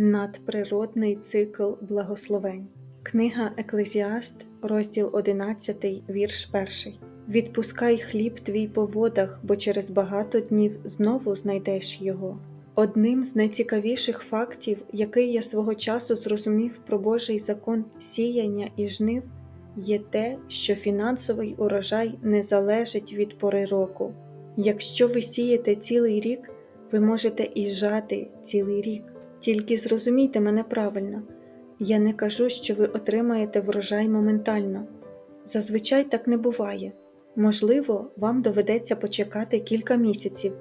Надприродний цикл благословень. Книга Еклезіаст, розділ 11, вірш 1. Відпускай хліб твій по водах, бо через багато днів знову знайдеш його. Одним з найцікавіших фактів, який я свого часу зрозумів про Божий закон сіяння і жнив, є те, що фінансовий урожай не залежить від пори року. Якщо ви сієте цілий рік, ви можете і жати цілий рік. Тільки зрозумійте мене правильно, я не кажу, що ви отримаєте врожай моментально. Зазвичай так не буває. Можливо, вам доведеться почекати кілька місяців,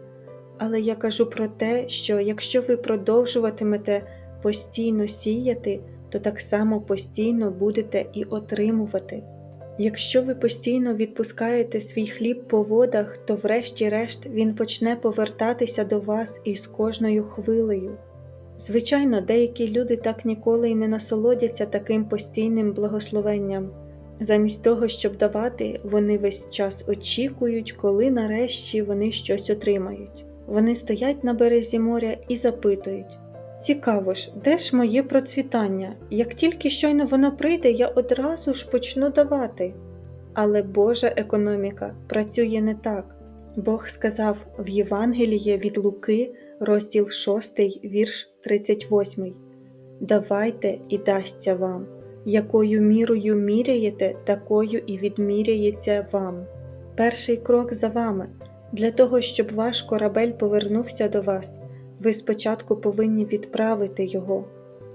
але я кажу про те, що якщо ви продовжуватимете постійно сіяти, то так само постійно будете і отримувати. Якщо ви постійно відпускаєте свій хліб по водах, то врешті-решт він почне повертатися до вас із кожною хвилею. Звичайно, деякі люди так ніколи й не насолодяться таким постійним благословенням. Замість того, щоб давати, вони весь час очікують, коли нарешті вони щось отримають. Вони стоять на березі моря і запитують: Цікаво ж, де ж моє процвітання? Як тільки щойно воно прийде, я одразу ж почну давати. Але Божа економіка працює не так. Бог сказав в Євангелії від Луки, розділ 6, вірш 38 Давайте і дасться вам, якою мірою міряєте, такою і відміряється вам. Перший крок за вами. Для того, щоб ваш корабель повернувся до вас, ви спочатку повинні відправити його.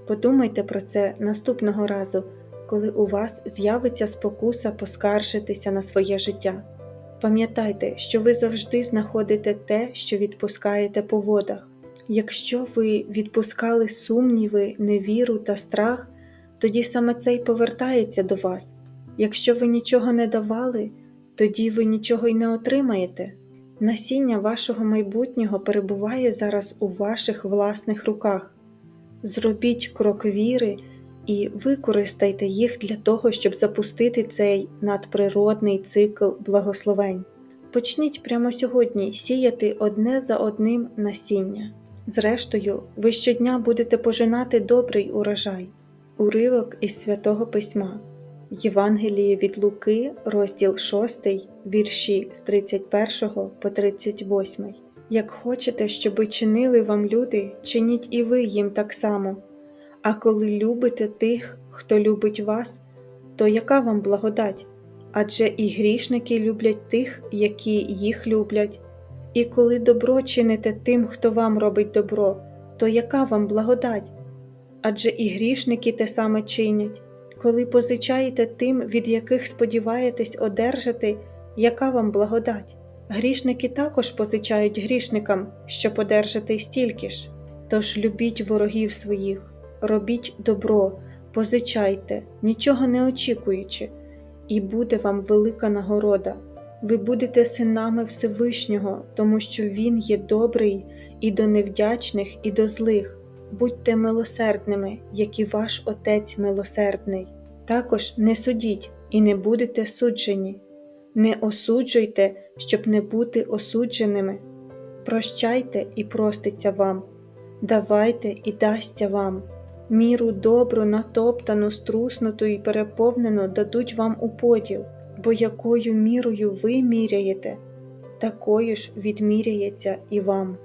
Подумайте про це наступного разу, коли у вас з'явиться спокуса поскаржитися на своє життя. Пам'ятайте, що ви завжди знаходите те, що відпускаєте по водах. Якщо ви відпускали сумніви, невіру та страх, тоді саме це й повертається до вас. Якщо ви нічого не давали, тоді ви нічого й не отримаєте. Насіння вашого майбутнього перебуває зараз у ваших власних руках. Зробіть крок віри і використайте їх для того, щоб запустити цей надприродний цикл благословень. Почніть прямо сьогодні сіяти одне за одним насіння. Зрештою, ви щодня будете пожинати добрий урожай, уривок із святого письма. Євангеліє від Луки, розділ 6, вірші з 31 по 38. Як хочете, щоби чинили вам люди, чиніть і ви їм так само. А коли любите тих, хто любить вас, то яка вам благодать? Адже і грішники люблять тих, які їх люблять. І коли добро чините тим, хто вам робить добро, то яка вам благодать? Адже і грішники те саме чинять. Коли позичаєте тим, від яких сподіваєтесь одержати, яка вам благодать? Грішники також позичають грішникам, щоб одержати стільки ж. Тож любіть ворогів своїх, робіть добро, позичайте, нічого не очікуючи, і буде вам велика нагорода. Ви будете синами Всевишнього, тому що Він є добрий і до невдячних, і до злих. Будьте милосердними, як і ваш Отець милосердний. Також не судіть і не будете суджені, не осуджуйте, щоб не бути осудженими. Прощайте і проститься вам, давайте і дасться вам. Міру добру, натоптану, струснуту і переповнену дадуть вам у поділ, бо якою мірою ви міряєте, такою ж відміряється і вам.